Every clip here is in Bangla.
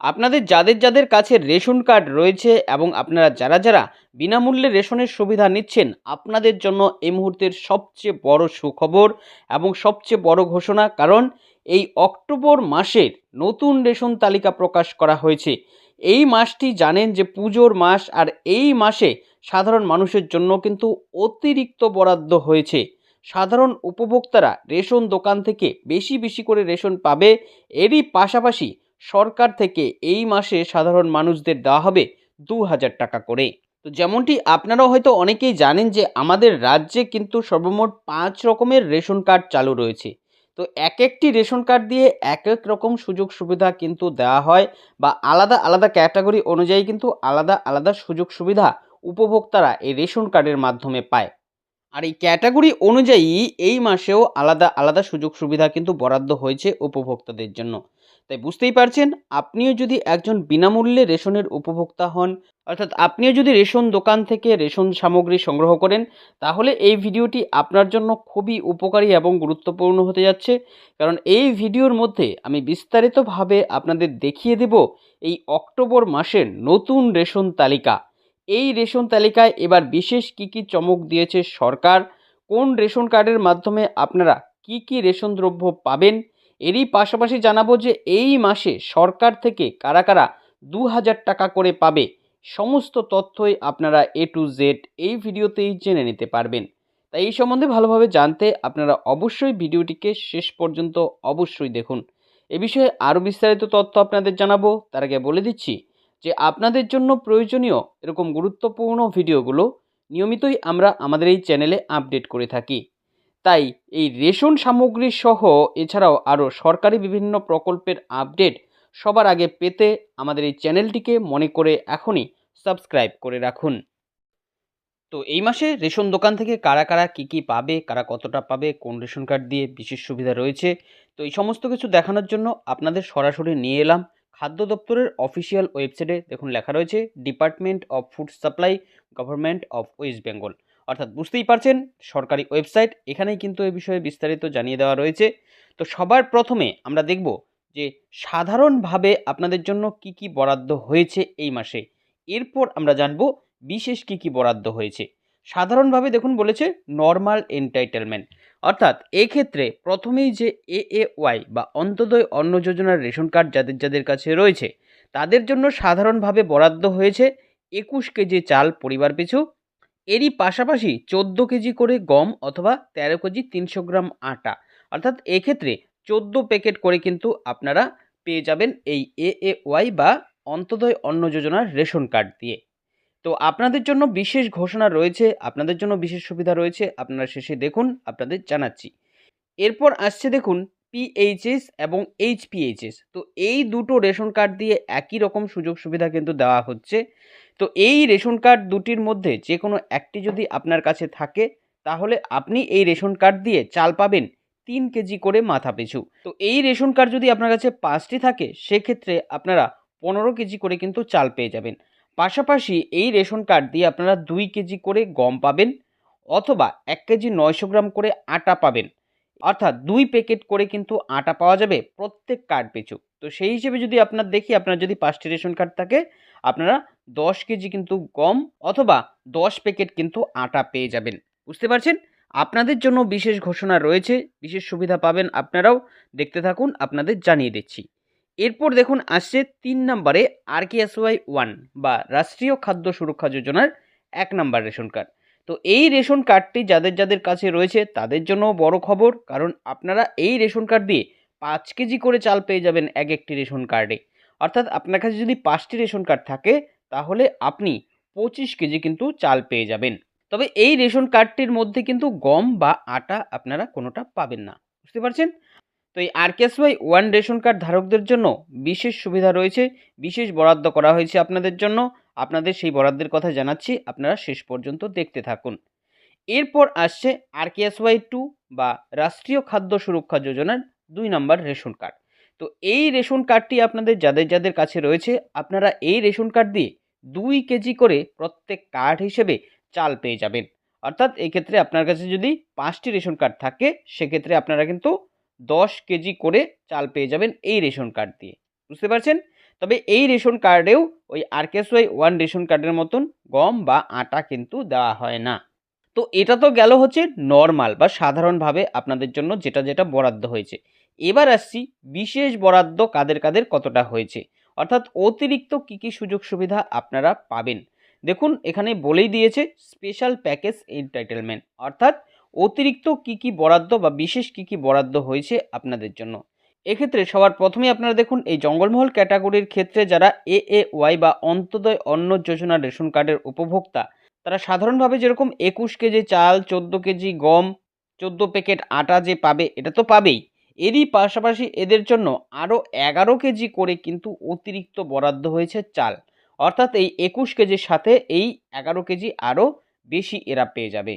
আপনাদের যাদের যাদের কাছে রেশন কার্ড রয়েছে এবং আপনারা যারা যারা বিনামূল্যে রেশনের সুবিধা নিচ্ছেন, আপনাদের জন্য এই মুহূর্তের সবচেয়ে বড় সুখবর এবং সবচেয়ে বড় ঘোষণা, কারণ এই অক্টোবর মাসের নতুন রেশন তালিকা প্রকাশ করা হয়েছে। এই মাসটি জানেন যে পুজোর মাস আর এই মাসে সাধারণ মানুষের জন্য কিন্তু অতিরিক্ত বরাদ্দ হয়েছে। সাধারণ উপভোক্তারা রেশন দোকান থেকে বেশি বেশি করে রেশন পাবে। এরই পাশাপাশি সরকার থেকে এই মাসে সাধারণ মানুষদের দেওয়া হবে দু হাজার টাকা করে। তো যেমনটি আপনারাও হয়তো অনেকেই জানেন যে আমাদের রাজ্যে কিন্তু সর্বমোট পাঁচ রকমের রেশন কার্ড চালু রয়েছে। তো এক একটি রেশন কার্ড দিয়ে এক এক রকম সুযোগ সুবিধা কিন্তু দেওয়া হয় বা আলাদা আলাদা ক্যাটাগরি অনুযায়ী কিন্তু আলাদা আলাদা সুযোগ সুবিধা উপভোক্তারা এই রেশন কার্ডের মাধ্যমে পায়। আর এই ক্যাটাগরি অনুযায়ী এই মাসেও আলাদা আলাদা সুযোগ সুবিধা কিন্তু বরাদ্দ হয়েছে উপভোক্তাদের জন্য। তাই বুঝতেই পারছেন, আপনিও যদি একজন বিনামূল্যে রেশনের উপভোক্তা হন, অর্থাৎ আপনিও যদি রেশন দোকান থেকে রেশন সামগ্রী সংগ্রহ করেন, তাহলে এই ভিডিওটি আপনার জন্য খুবই উপকারী এবং গুরুত্বপূর্ণ হতে যাচ্ছে। কারণ এই ভিডিওর মধ্যে আমি বিস্তারিতভাবে আপনাদের দেখিয়ে দেব এই অক্টোবর মাসের নতুন রেশন তালিকা। এই রেশন তালিকায় এবার বিশেষ কি কি চমক দিয়েছে সরকার, কোন রেশন কার্ডের মাধ্যমে আপনারা কি কি রেশন দ্রব্য পাবেন এরই পাশাপাশি জানাব যে এই মাসে সরকার থেকে কারা কারা দু হাজার টাকা করে পাবে, সমস্ত তথ্যই আপনারা এ টু জেড এই ভিডিওতেই জেনে নিতে পারবেন। তাই এই সম্বন্ধে ভালোভাবে জানতে আপনারা অবশ্যই ভিডিওটিকে শেষ পর্যন্ত অবশ্যই দেখুন। এ বিষয়ে আরও বিস্তারিত তথ্য আপনাদের জানাব। তার আগে বলে দিচ্ছি যে আপনাদের জন্য প্রয়োজনীয় এরকম গুরুত্বপূর্ণ ভিডিওগুলো নিয়মিতই আমরা আমাদের এই চ্যানেলে আপডেট করে থাকি। তাই এই রেশন সামগ্রী সহ এছাড়াও আরও সরকারি বিভিন্ন প্রকল্পের আপডেট সবার আগে পেতে আমাদের এই চ্যানেলটিকে মনে করে এখনই সাবস্ক্রাইব করে রাখুন। তো এই মাসে রেশন দোকান থেকে কারা কারা কী কী পাবে, কারা কতটা পাবে, কোন রেশন কার্ড দিয়ে বিশেষ সুবিধা রয়েছে, তো এই সমস্ত কিছু দেখানোর জন্য আপনাদের সরাসরি নিয়ে এলাম। খাদ্য দপ্তরের অফিসিয়াল ওয়েবসাইটে দেখুন লেখা রয়েছে, department of food supply, government of West Bengal. অর্থাৎ বুঝতেই পারছেন, সরকারি ওয়েবসাইট, এখানেই কিন্তু এ বিষয়ে বিস্তারিত জানিয়ে দেওয়া রয়েছে। তো সবার প্রথমে আমরা দেখব যে সাধারণভাবে আপনাদের জন্য কি কি বরাদ্দ হয়েছে এই মাসে। এরপর আমরা জানব বিশেষ কি কি বরাদ্দ হয়েছে। সাধারণভাবে দেখুন বলেছে নর্মাল এন্টাইটেলমেন্ট অর্থাৎ এক্ষেত্রে প্রথমেই যে এ এ ওয়াই বা অন্তদয় অন্ন যোজনার রেশন কার্ড যাদের যাদের কাছে রয়েছে, তাদের জন্য সাধারণভাবে বরাদ্দ হয়েছে একুশ কেজি চাল পরিবার পিছু এরই পাশাপাশি চোদ্দ কেজি করে গম অথবা তেরো কেজি তিনশো গ্রাম আটা। অর্থাৎ এক্ষেত্রে চোদ্দ প্যাকেট করে কিন্তু আপনারা পেয়ে যাবেন এই এ এ ওয়াই বা অন্তদয় অন্ন যোজনার রেশন কার্ড দিয়ে। তো আপনাদের জন্য বিশেষ ঘোষণা রয়েছে, আপনাদের জন্য বিশেষ সুবিধা রয়েছে, আপনারা শেষে দেখুন, আপনাদের জানাচ্ছি। এরপর আসছে দেখুন পিএইচএস এবং এইচপিএইচএস তো এই দুটো রেশন কার্ড দিয়ে একই রকম সুযোগ সুবিধা কিন্তু দেওয়া হচ্ছে। তো এই রেশন কার্ড দুটির মধ্যে যে কোনো একটি যদি আপনার কাছে থাকে, তাহলে আপনি এই রেশন কার্ড দিয়ে চাল পাবেন তিন কেজি করে মাথা পিছু। তো এই রেশন কার্ড যদি আপনার কাছে পাঁচটি থাকে, সেক্ষেত্রে আপনারা পনেরো কেজি করে কিন্তু চাল পেয়ে যাবেন। পাশাপাশি এই রেশন কার্ড দিয়ে আপনারা দুই কেজি করে গম পাবেন অথবা এক কেজি নয়শো গ্রাম করে আটা পাবেন। অর্থাৎ দুই প্যাকেট করে কিন্তু আটা পাওয়া যাবে প্রত্যেক কার্ড পিছু। তো সেই হিসেবে যদি আপনার দেখি আপনার যদি পাঁচটি রেশন কার্ড থাকে, আপনারা দশ কেজি কিন্তু গম অথবা দশ প্যাকেট কিন্তু আটা পেয়ে যাবেন। বুঝতে পারছেন? আপনাদের জন্য বিশেষ ঘোষণা রয়েছে, বিশেষ সুবিধা পাবেন আপনারাও। দেখতে থাকুন, আপনাদের জানিয়ে দিচ্ছি। এরপর দেখুন, আসছে তিন নম্বরে R K S Y one বা রাষ্ট্রীয় খাদ্য সুরক্ষা যোজনার এক নম্বর রেশন কার্ড। তো এই রেশন কার্ডটি যাদের যাদের কাছে রয়েছে, তাদের জন্য বড় খবর, কারণ আপনারা এই রেশন কার্ড দিয়ে পাঁচ কেজি করে চাল পেয়ে যাবেন এক একটি রেশন কার্ডে। অর্থাৎ আপনার কাছে যদি পাঁচটি রেশন কার্ড থাকে তাহলে আপনি পঁচিশ কেজি কিন্তু চাল পেয়ে যাবেন। তবে এই রেশন কার্ডটির মধ্যে কিন্তু গম বা আটা আপনারা কোনোটা পাবেন না। বুঝতে পারছেন? তো এই আরকেএসওয়াই ওয়ান রেশন কার্ড ধারকদের জন্য বিশেষ সুবিধা রয়েছে, বিশেষ বরাদ্দ করা হয়েছে আপনাদের জন্য। আপনাদের সেই বরাদ্দের কথা জানাচ্ছি, আপনারা শেষ পর্যন্ত দেখতে থাকুন। এরপর আসছে আরকেএসওয়াই টু বা রাষ্ট্রীয় খাদ্য সুরক্ষা যোজনার দুই নম্বর রেশন কার্ড। তো এই রেশন কার্ডটি আপনাদের যাদের যাদের কাছে রয়েছে, আপনারা এই রেশন কার্ড দিয়ে দুই কেজি করে প্রত্যেক কার্ড হিসেবে চাল পেয়ে যাবেন। অর্থাৎ এই ক্ষেত্রে আপনার কাছে যদি পাঁচটি রেশন কার্ড থাকে, সেক্ষেত্রে আপনারা কিন্তু দশ কেজি করে চাল পেয়ে যাবেন এই রেশন কার্ড দিয়ে। বুঝতে পারছেন? তবে এই রেশন কার্ডেও ওই আরকেএসওয়াই ওয়ান রেশন কার্ডের মতন গম বা আটা কিন্তু দেওয়া হয় না। তো এটা তো গেল হচ্ছে নর্মাল বা সাধারণভাবে আপনাদের জন্য যেটা যেটা বরাদ্দ হয়েছে। এবার আসছি বিশেষ বরাদ্দ কাদের কাদের কতটা হয়েছে? অর্থাৎ অতিরিক্ত কী কী সুযোগ সুবিধা আপনারা পাবেন? দেখুন, এখানে বলেই দিয়েছে স্পেশাল প্যাকেজ এন্টাইটেলমেন্ট অর্থাৎ অতিরিক্ত কী কী বরাদ্দ বা বিশেষ কী কী বরাদ্দ হয়েছে আপনাদের জন্য। এক্ষেত্রে সবার প্রথমে আপনারা দেখুন, এই জঙ্গলমহল ক্যাটাগরির ক্ষেত্রে যারা এ ওয়াই বা অন্তোদয় অন্ন যোজনা রেশন কার্ডের উপভোক্তা তারা সাধারণভাবে যেরকম একুশ কেজি চাল, চোদ্দ কেজি গম, চোদ্দ প্যাকেট আটা যে পাবে, এটা তো পাবেই। এরই পাশাপাশি এদের জন্য আরও এগারো কেজি করে কিন্তু অতিরিক্ত বরাদ্দ হয়েছে চাল। অর্থাৎ এই একুশ কেজির সাথে এই এগারো কেজি আরও বেশি এরা পেয়ে যাবে।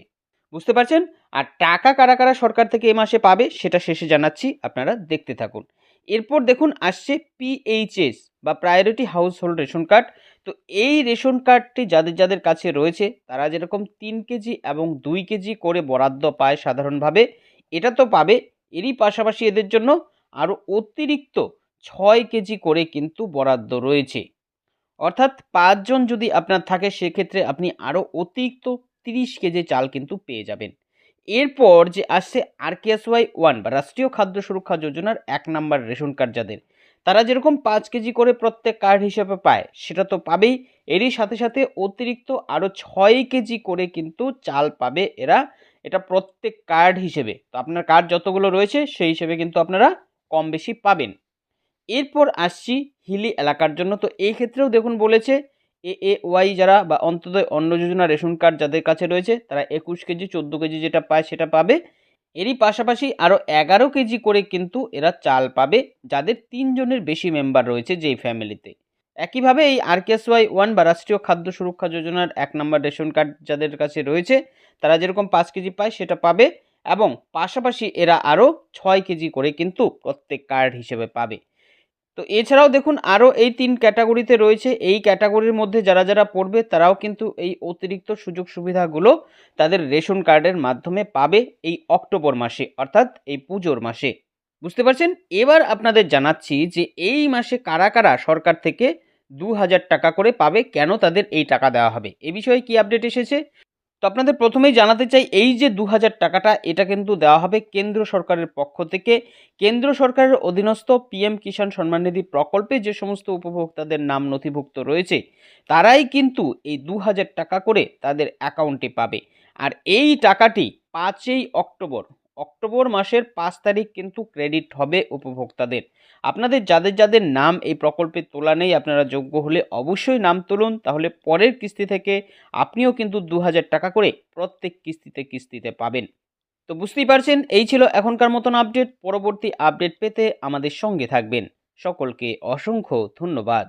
বুঝতে পারছেন? আর টাকা কারা কারা সরকার থেকে এ মাসে পাবে, সেটা শেষে জানাচ্ছি, আপনারা দেখতে থাকুন। এরপর দেখুন, আসছে পিএইচএস বা priority household ration card তো এই রেশন কার্ডটি যাদের যাদের কাছে রয়েছে, তারা যেরকম তিন কেজি এবং দুই কেজি করে বরাদ্দ পায় সাধারণভাবে, এটা তো পাবে। এরই পাশাপাশি এদের জন্য আরও অতিরিক্ত ছয় কেজি করে কিন্তু বরাদ্দ রয়েছে। অর্থাৎ পাঁচজন যদি আপনার থাকে, সেক্ষেত্রে আপনি আরও অতিরিক্ত তিরিশ কেজি চাল কিন্তু পেয়ে যাবেন। এরপর যে আসছে আরকেএসওয়াই ওয়ান বা রাষ্ট্রীয় খাদ্য সুরক্ষা যোজনার এক নাম্বার রেশন কার্ড যাদের তারা যেরকম পাঁচ কেজি করে প্রত্যেক কার্ড হিসেবে পায়, সেটা তো পাবেই। এরই সাথে সাথে অতিরিক্ত আরও ছয় কেজি করে কিন্তু চাল পাবে এরা, এটা প্রত্যেক কার্ড হিসেবে। তো আপনার কার্ড যতগুলো রয়েছে, সেই হিসেবে কিন্তু আপনারা কম বেশি পাবেন। এরপর আসছি হিলি এলাকার জন্য। তো এই ক্ষেত্রেও দেখুন বলেছে, এ এ ওয়াই যারা বা অন্তদয় অন্ন যোজনা রেশন কার্ড যাদের কাছে রয়েছে, তারা একুশ কেজি, চোদ্দ কেজি যেটা পায় সেটা পাবে। এরই পাশাপাশি আরও এগারো কেজি করে কিন্তু এরা চাল পাবে, যাদের তিনজনের বেশি মেম্বার রয়েছে যেই ফ্যামিলিতে একইভাবে এই আরকেএসওয়াই ওয়ান বা রাষ্ট্রীয় খাদ্য সুরক্ষা যোজনার এক নম্বর রেশন কার্ড যাদের কাছে রয়েছে, তারা যেরকম পাঁচ কেজি পায় সেটা পাবে এবং পাশাপাশি এরা আরও ছয় কেজি করে কিন্তু প্রত্যেক কার্ড হিসেবে পাবে। তো এছাড়াও দেখুন, আরও এই তিন ক্যাটাগরিতে রয়েছে। এই ক্যাটাগরির মধ্যে যারা যারা পড়বে, তারাও কিন্তু এই অতিরিক্ত সুযোগ সুবিধাগুলো তাদের রেশন কার্ডের মাধ্যমে পাবে এই অক্টোবর মাসে, অর্থাৎ এই পুজোর মাসে। বুঝতে পারছেন? এবার আপনাদের জানাচ্ছি যে এই মাসে কারা কারা সরকার থেকে দু হাজার টাকা করে পাবে, কেন তাদের এই টাকা দেওয়া হবে? এ বিষয়ে কি আপডেট এসেছে? তো আপনাদের প্রথমেই জানাতে চাই, এই যে দু হাজার টাকাটা, এটা কিন্তু দেওয়া হবে কেন্দ্র সরকারের পক্ষ থেকে। কেন্দ্র সরকারের অধীনস্থ পিএম কিষাণ সম্মান নিধি প্রকল্পে যে সমস্ত উপভোক্তাদের নাম নথিভুক্ত রয়েছে, তারাই কিন্তু এই দু হাজার টাকা করে তাদের অ্যাকাউন্টে পাবে। আর এই টাকাটি পাঁচই অক্টোবর অক্টোবর মাসের পাঁচ তারিখ কিন্তু ক্রেডিট হবে উপভোক্তাদের। আপনাদের যাদের যাদের নাম এই প্রকল্পে তোলা নেই, আপনারা যোগ্য হলে অবশ্যই নাম তুলুন, তাহলে পরের কিস্তি থেকে আপনিও কিন্তু দু হাজার টাকা করে প্রত্যেক কিস্তিতে কিস্তিতে পাবেন। তো বুঝতেই পারছেন, এই ছিল এখনকার মতন আপডেট পরবর্তী আপডেট পেতে আমাদের সঙ্গে থাকবেন। সকলকে অসংখ্য ধন্যবাদ।